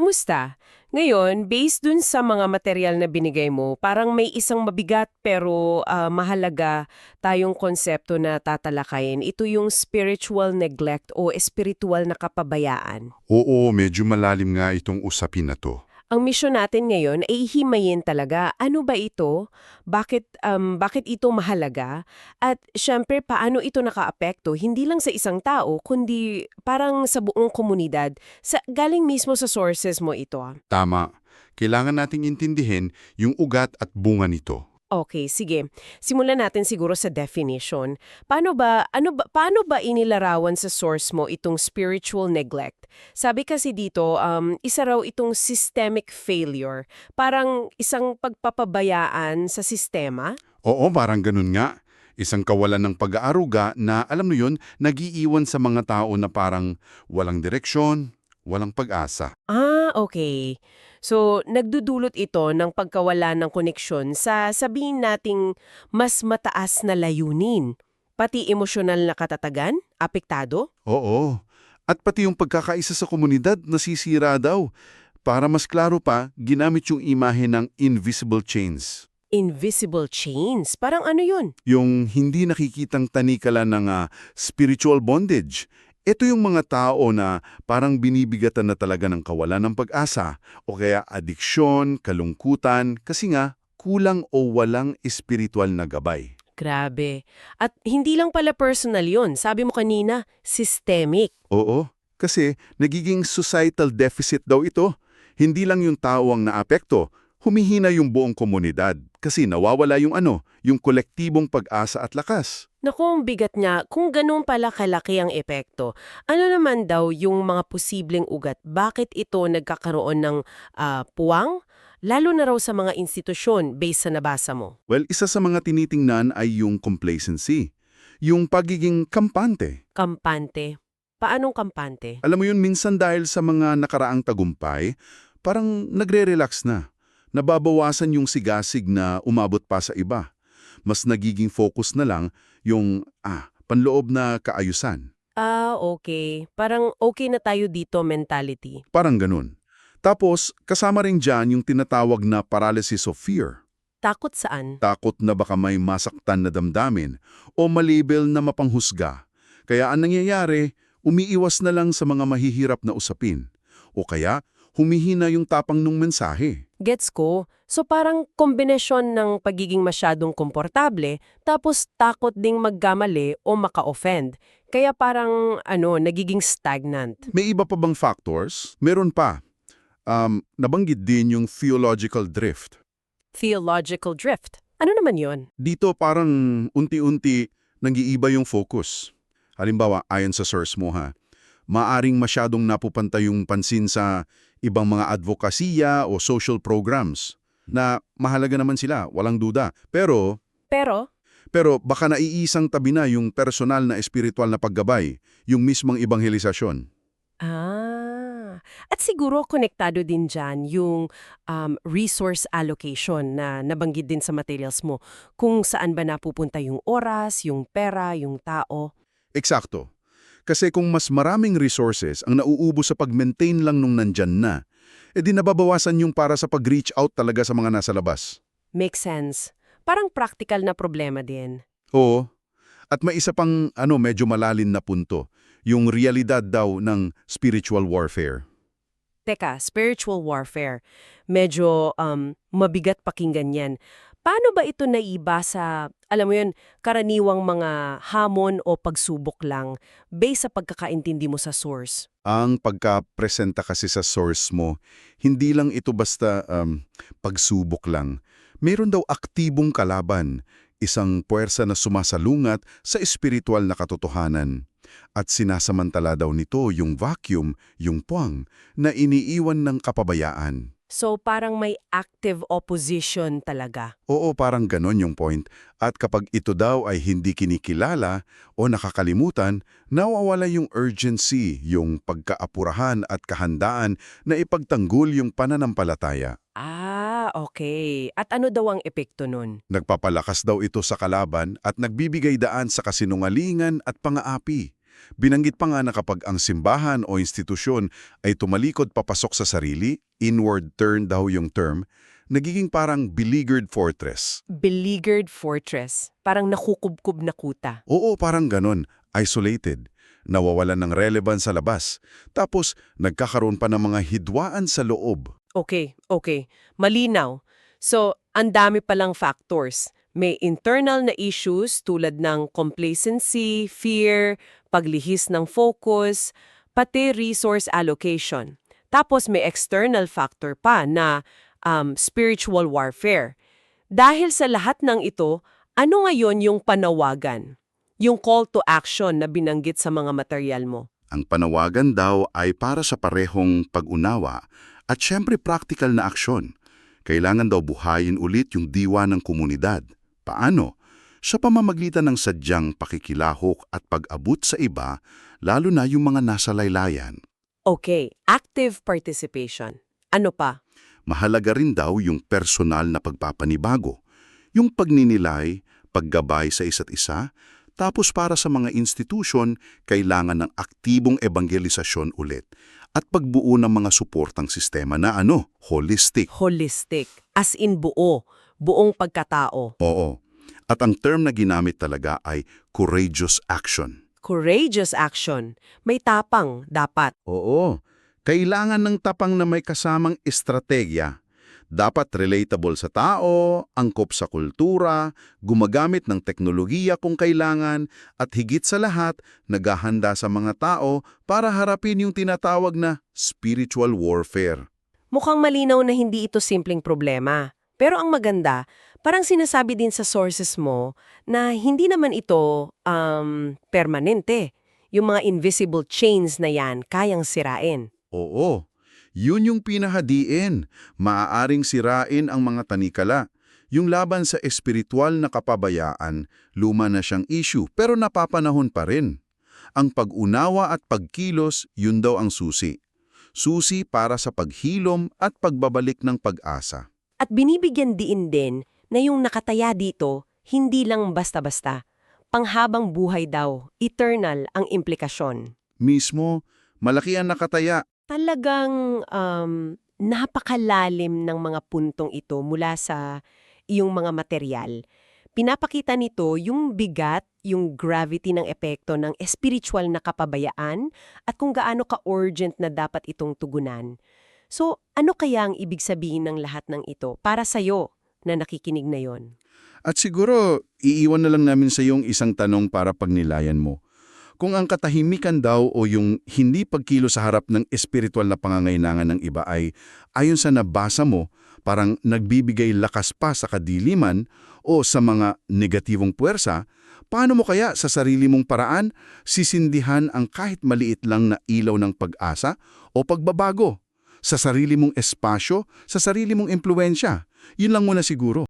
kumusta? Ngayon, based dun sa mga material na binigay mo, parang may isang mabigat pero ah, mahalaga tayong konsepto na tatalakayin. Ito yung spiritual neglect o spiritual na kapabayaan. Oo, medyo malalim nga itong usapin na to. Ang misyon natin ngayon ay himayin talaga ano ba ito, bakit um, bakit ito mahalaga, at syempre paano ito nakaapekto hindi lang sa isang tao kundi parang sa buong komunidad. Sa galing mismo sa sources mo ito. ah. Tama. Kailangan nating intindihin yung ugat at bunga nito. Okay, sige. Simulan natin siguro sa definition. Paano ba ano ba paano ba inilarawan sa source mo itong spiritual neglect? Sabi kasi dito, um, isa raw itong systemic failure. Parang isang pagpapabayaan sa sistema. Oo, parang ganun nga. Isang kawalan ng pag-aaruga na, alam mo yun, nagiiwan sa mga tao na parang walang direksyon, walang pag-asa. Ah, okay. So, nagdudulot ito ng pagkawala ng koneksyon sa sabihin nating mas mataas na layunin. Pati emosyonal na katatagan, apektado? Oo. At pati yung pagkakaisa sa komunidad nasisira daw. Para mas klaro pa, ginamit yung imahe ng invisible chains. Invisible chains. Parang ano yun? Yung hindi nakikitang tanikala ng ah, spiritual bondage. Ito yung mga tao na parang binibigatan na talaga ng kawalan ng pag-asa o kaya adiksyon, kalungkutan kasi nga kulang o walang espiritual na gabay. Grabe. At hindi lang pala personal yun. Sabi mo kanina, systemic. Oo, kasi nagiging societal deficit daw ito. Hindi lang yung tao ang naapekto, humihina yung buong komunidad kasi nawawala yung ano, yung kolektibong pag-asa at lakas. Naku, ang bigat niya. Kung ganun pala kalaki ang epekto, ano naman daw yung mga posibleng ugat? Bakit ito nagkakaroon ng ah, puwang? Lalo na raw sa mga institusyon based sa nabasa mo. Well, isa sa mga tinitingnan ay yung complacency, yung pagiging kampante. Kampante. Paanong kampante? Alam mo yun, minsan dahil sa mga nakaraang tagumpay, parang nagre-relax na. Nababawasan yung sigasig na umabot pa sa iba. Mas nagiging focus na lang yung, ah, panloob na kaayusan. Ah, okay. Parang okay na tayo dito mentality. Parang ganun. Tapos, kasama rin dyan yung tinatawag na paralysis of fear. Takot saan? Takot na baka may masaktan na damdamin o malabel na mapanghusga. Kaya ang nangyayari, umiiwas na lang sa mga mahihirap na usapin. O kaya, humihina yung tapang nung mensahe. Gets ko. So parang kombinasyon ng pagiging masyadong komportable tapos takot ding magkamali o maka-offend. Kaya parang ano, nagiging stagnant. May iba pa bang factors? Meron pa. Um, nabanggit din yung theological drift. Theological drift. Ano naman yon? Dito parang unti-unti nag-iiba yung focus. Halimbawa, ayon sa source mo ha, maaring masyadong napupanta yung pansin sa ibang mga advokasya o social programs na mahalaga naman sila, walang duda. Pero, Pero, pero baka naiisang tabi na yung personal na espiritual na paggabay, yung mismong ebanghelisasyon. ah, at siguro konektado din dyan yung um, resource allocation na nabanggit din sa materials mo. Kung saan ba napupunta yung oras, yung pera, yung tao. Eksakto. Kasi kung mas maraming resources ang nauubo sa pag-maintain lang nung nandyan na, edi nababawasan yung para sa pag-reach out talaga sa mga nasa labas. Makes sense. Parang practical na problema din. Oo. At may isa pang ano medyo malalim na punto, yung realidad daw ng spiritual warfare. Teka, spiritual warfare. Medyo um, mabigat pakinggan yan. Paano ba ito naiba sa, alam mo yun, karaniwang mga hamon o pagsubok lang based sa pagkakaintindi mo sa source? Ang pagka-presenta kasi sa source mo, hindi lang ito basta um, pagsubok lang. Meron daw aktibong kalaban, isang puwersa na sumasalungat sa espiritual na katotohanan. At sinasamantala daw nito yung vacuum, yung puwang, na iniiwan ng kapabayaan. So parang may active opposition talaga. Oo, parang ganon yung point. At kapag ito daw ay hindi kinikilala o nakakalimutan, nawawala yung urgency, yung pagkaapurahan at kahandaan na ipagtanggol yung pananampalataya. Ah, okay. At ano daw ang epekto nun? Nagpapalakas daw ito sa kalaban at nagbibigay daan sa kasinungalingan at pangaapi. Binanggit pa nga na kapag ang simbahan o institusyon ay tumalikod papasok sa sarili, inward turn daw yung term, nagiging parang beleaguered fortress. Beleaguered fortress. Parang nakukubkub na kuta. Oo, parang ganon, isolated, nawawalan ng relevance sa labas, tapos nagkakaroon pa ng mga hidwaan sa loob. Okay, okay. Malinaw. So, ang dami palang factors. May internal na issues tulad ng complacency, fear, paglihis ng focus, pati resource allocation. Tapos may external factor pa na um, spiritual warfare. Dahil sa lahat ng ito, ano ngayon yung panawagan? Yung call to action na binanggit sa mga material mo? Ang panawagan daw ay para sa parehong pag-unawa at syempre practical na aksyon. Kailangan daw buhayin ulit yung diwa ng komunidad. Paano? Sa pamamagitan ng sadyang pakikilahok at pag-abot sa iba, lalo na yung mga nasa laylayan. Okay, active participation. Ano pa? Mahalaga rin daw yung personal na pagpapanibago. Yung pagninilay, paggabay sa isa't isa, tapos para sa mga institusyon, kailangan ng aktibong ebanggelisasyon ulit at pagbuo ng mga suportang sistema na ano, holistic. Holistic. As in buo. Buong pagkatao. Oo. At ang term na ginamit talaga ay courageous action. Courageous action. May tapang, dapat. Oo. Kailangan ng tapang na may kasamang estrategya. Dapat relatable sa tao, angkop sa kultura, gumagamit ng teknolohiya kung kailangan, at higit sa lahat, naghahanda sa mga tao para harapin yung tinatawag na spiritual warfare. Mukhang malinaw na hindi ito simpleng problema. Pero ang maganda, parang sinasabi din sa sources mo na hindi naman ito um, permanente. Yung mga invisible chains na yan, kayang sirain. Oo, yun yung pinahadiin. Maaaring sirain ang mga tanikala. Yung laban sa espiritual na kapabayaan, luma na siyang issue pero napapanahon pa rin. Ang pag-unawa at pagkilos, yun daw ang susi. Susi para sa paghilom at pagbabalik ng pag-asa. At binibigyan diin din na yung nakataya dito, hindi lang basta-basta. Panghabang buhay daw, eternal ang implikasyon. Mismo, malaki ang nakataya. Talagang um, napakalalim ng mga puntong ito mula sa iyong mga material. Pinapakita nito yung bigat, yung gravity ng epekto ng spiritual na kapabayaan at kung gaano ka-urgent na dapat itong tugunan. So, ano kaya ang ibig sabihin ng lahat ng ito para sa'yo na nakikinig na yon? At siguro, iiwan na lang namin sa yung isang tanong para pagnilayan mo. Kung ang katahimikan daw o yung hindi pagkilo sa harap ng espiritual na pangangailangan ng iba ay, ayon sa nabasa mo, parang nagbibigay lakas pa sa kadiliman o sa mga negatibong puwersa, paano mo kaya sa sarili mong paraan sisindihan ang kahit maliit lang na ilaw ng pag-asa o pagbabago? Sa sarili mong espasyo, sa sarili mong impluensya. Yun lang muna siguro.